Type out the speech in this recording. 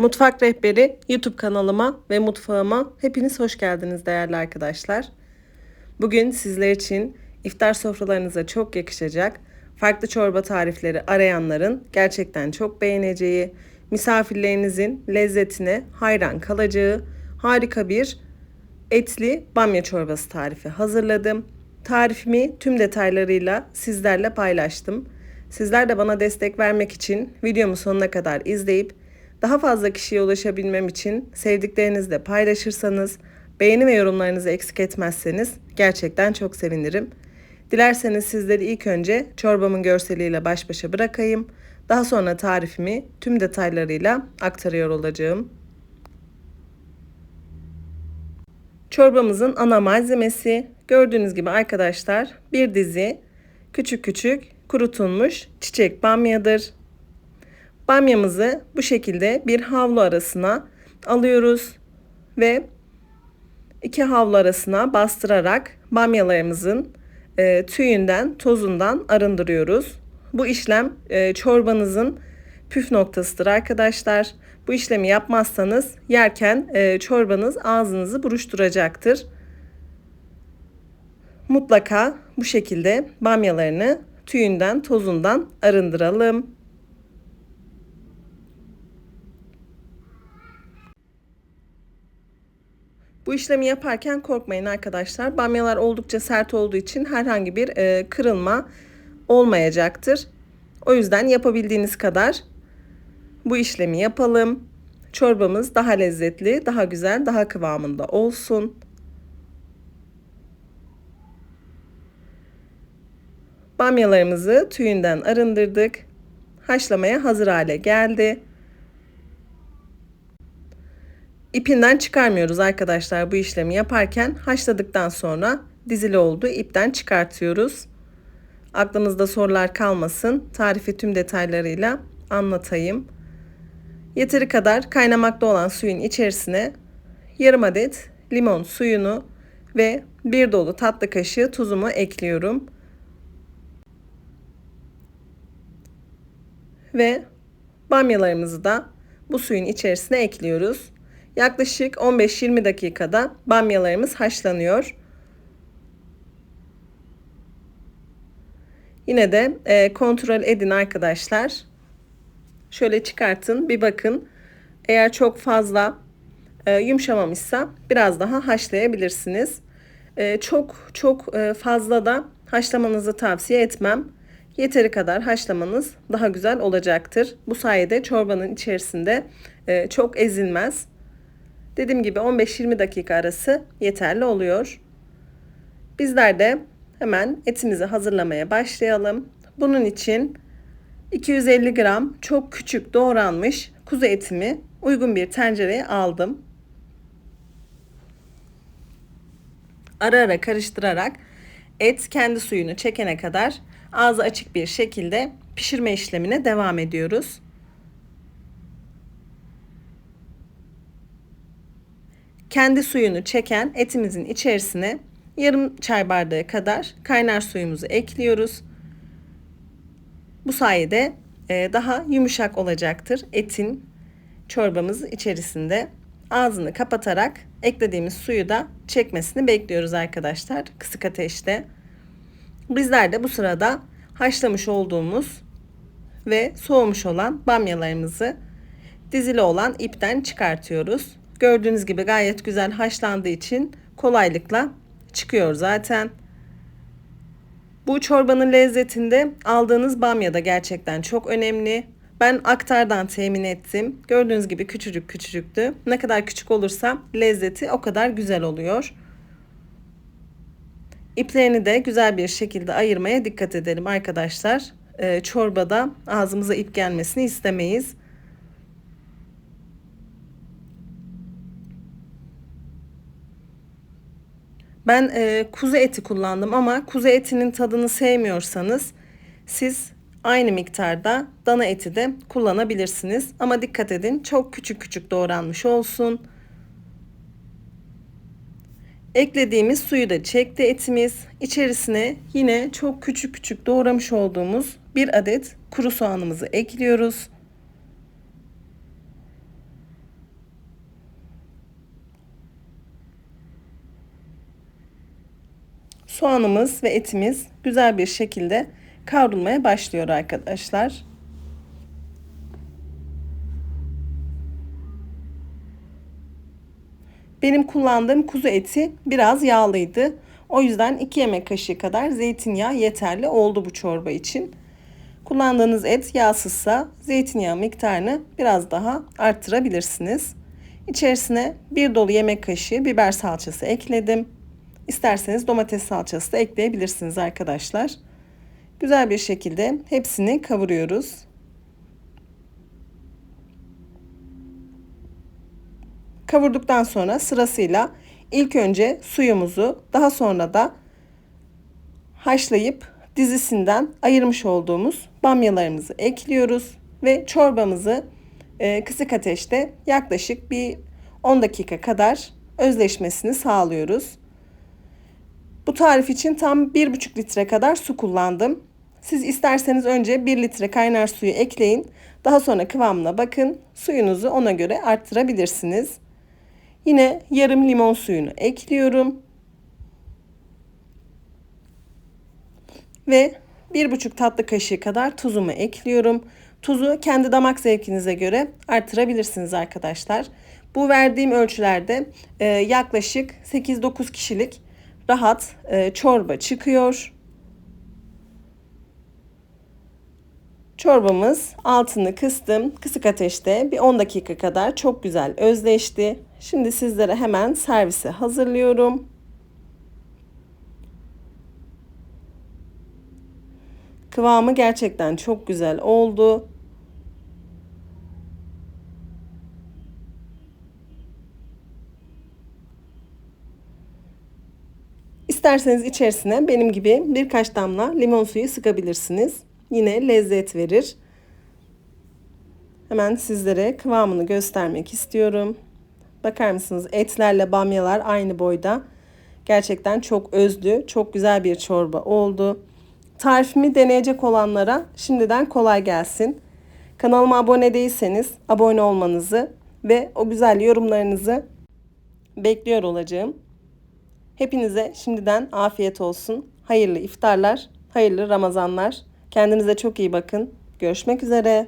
Mutfak Rehberi YouTube kanalıma ve mutfağıma hepiniz hoş geldiniz değerli arkadaşlar. Bugün sizler için iftar sofralarınıza çok yakışacak farklı çorba tarifleri arayanların gerçekten çok beğeneceği, misafirlerinizin lezzetine hayran kalacağı harika bir etli bamya çorbası tarifi hazırladım. Tarifimi tüm detaylarıyla sizlerle paylaştım. Sizler de bana destek vermek için videomu sonuna kadar izleyip daha fazla kişiye ulaşabilmem için sevdiklerinizle paylaşırsanız, beğeni ve yorumlarınızı eksik etmezseniz gerçekten çok sevinirim. Dilerseniz sizleri ilk önce çorbamın görseliyle baş başa bırakayım. Daha sonra tarifimi tüm detaylarıyla aktarıyor olacağım. Çorbamızın ana malzemesi gördüğünüz gibi arkadaşlar bir dizi küçük küçük kurutulmuş çiçek bamyadır. Bamyamızı bu şekilde bir havlu arasına alıyoruz ve iki havlu arasına bastırarak bamyalarımızın e, tüyünden, tozundan arındırıyoruz. Bu işlem e, çorbanızın püf noktasıdır arkadaşlar. Bu işlemi yapmazsanız yerken e, çorbanız ağzınızı buruşturacaktır. Mutlaka bu şekilde bamyalarını tüyünden, tozundan arındıralım. Bu işlemi yaparken korkmayın arkadaşlar. Bamyalar oldukça sert olduğu için herhangi bir e, kırılma olmayacaktır. O yüzden yapabildiğiniz kadar bu işlemi yapalım. Çorbamız daha lezzetli, daha güzel, daha kıvamında olsun. Bamyalarımızı tüyünden arındırdık. Haşlamaya hazır hale geldi. İpinden çıkarmıyoruz arkadaşlar bu işlemi yaparken. Haşladıktan sonra dizili olduğu ipten çıkartıyoruz. Aklınızda sorular kalmasın. Tarifi tüm detaylarıyla anlatayım. Yeteri kadar kaynamakta olan suyun içerisine yarım adet limon suyunu ve bir dolu tatlı kaşığı tuzumu ekliyorum. Ve bamyalarımızı da bu suyun içerisine ekliyoruz. Yaklaşık 15-20 dakikada bamyalarımız haşlanıyor. Yine de e, kontrol edin arkadaşlar. Şöyle çıkartın bir bakın. Eğer çok fazla e, yumuşamamışsa biraz daha haşlayabilirsiniz. E, çok çok e, fazla da haşlamanızı tavsiye etmem. Yeteri kadar haşlamanız daha güzel olacaktır. Bu sayede çorbanın içerisinde e, çok ezilmez. Dediğim gibi 15-20 dakika arası yeterli oluyor. Bizler de hemen etimizi hazırlamaya başlayalım. Bunun için 250 gram çok küçük doğranmış kuzu etimi uygun bir tencereye aldım. Ara ara karıştırarak et kendi suyunu çekene kadar ağzı açık bir şekilde pişirme işlemine devam ediyoruz. Kendi suyunu çeken etimizin içerisine yarım çay bardağı kadar kaynar suyumuzu ekliyoruz. Bu sayede e, daha yumuşak olacaktır etin çorbamız içerisinde. Ağzını kapatarak eklediğimiz suyu da çekmesini bekliyoruz arkadaşlar kısık ateşte. Bizler de bu sırada haşlamış olduğumuz ve soğumuş olan bamyalarımızı dizili olan ipten çıkartıyoruz. Gördüğünüz gibi gayet güzel haşlandığı için kolaylıkla çıkıyor zaten. Bu çorbanın lezzetinde aldığınız bamya da gerçekten çok önemli. Ben aktardan temin ettim. Gördüğünüz gibi küçücük küçücüktü. Ne kadar küçük olursa lezzeti o kadar güzel oluyor. İplerini de güzel bir şekilde ayırmaya dikkat edelim arkadaşlar. Ee, çorbada ağzımıza ip gelmesini istemeyiz. Ben e, kuzu eti kullandım ama kuzu etinin tadını sevmiyorsanız siz aynı miktarda dana eti de kullanabilirsiniz. Ama dikkat edin çok küçük küçük doğranmış olsun. Eklediğimiz suyu da çekti etimiz. İçerisine yine çok küçük küçük doğramış olduğumuz bir adet kuru soğanımızı ekliyoruz. Soğanımız ve etimiz güzel bir şekilde kavrulmaya başlıyor arkadaşlar. Benim kullandığım kuzu eti biraz yağlıydı. O yüzden 2 yemek kaşığı kadar zeytinyağı yeterli oldu bu çorba için. Kullandığınız et yağsızsa zeytinyağı miktarını biraz daha arttırabilirsiniz. İçerisine bir dolu yemek kaşığı biber salçası ekledim. İsterseniz domates salçası da ekleyebilirsiniz arkadaşlar. Güzel bir şekilde hepsini kavuruyoruz. Kavurduktan sonra sırasıyla ilk önce suyumuzu daha sonra da haşlayıp dizisinden ayırmış olduğumuz bamyalarımızı ekliyoruz ve çorbamızı e, kısık ateşte yaklaşık bir 10 dakika kadar özleşmesini sağlıyoruz. Bu tarif için tam 1,5 litre kadar su kullandım. Siz isterseniz önce 1 litre kaynar suyu ekleyin. Daha sonra kıvamına bakın. Suyunuzu ona göre arttırabilirsiniz. Yine yarım limon suyunu ekliyorum. Ve 1,5 tatlı kaşığı kadar tuzumu ekliyorum. Tuzu kendi damak zevkinize göre artırabilirsiniz arkadaşlar. Bu verdiğim ölçülerde e, yaklaşık 8-9 kişilik rahat e, çorba çıkıyor. Çorbamız altını kıstım. Kısık ateşte bir 10 dakika kadar çok güzel özleşti. Şimdi sizlere hemen servise hazırlıyorum. Kıvamı gerçekten çok güzel oldu. İsterseniz içerisine benim gibi birkaç damla limon suyu sıkabilirsiniz. Yine lezzet verir. Hemen sizlere kıvamını göstermek istiyorum. Bakar mısınız etlerle bamyalar aynı boyda. Gerçekten çok özlü, çok güzel bir çorba oldu. Tarifimi deneyecek olanlara şimdiden kolay gelsin. Kanalıma abone değilseniz abone olmanızı ve o güzel yorumlarınızı bekliyor olacağım. Hepinize şimdiden afiyet olsun. Hayırlı iftarlar, hayırlı Ramazanlar. Kendinize çok iyi bakın. Görüşmek üzere.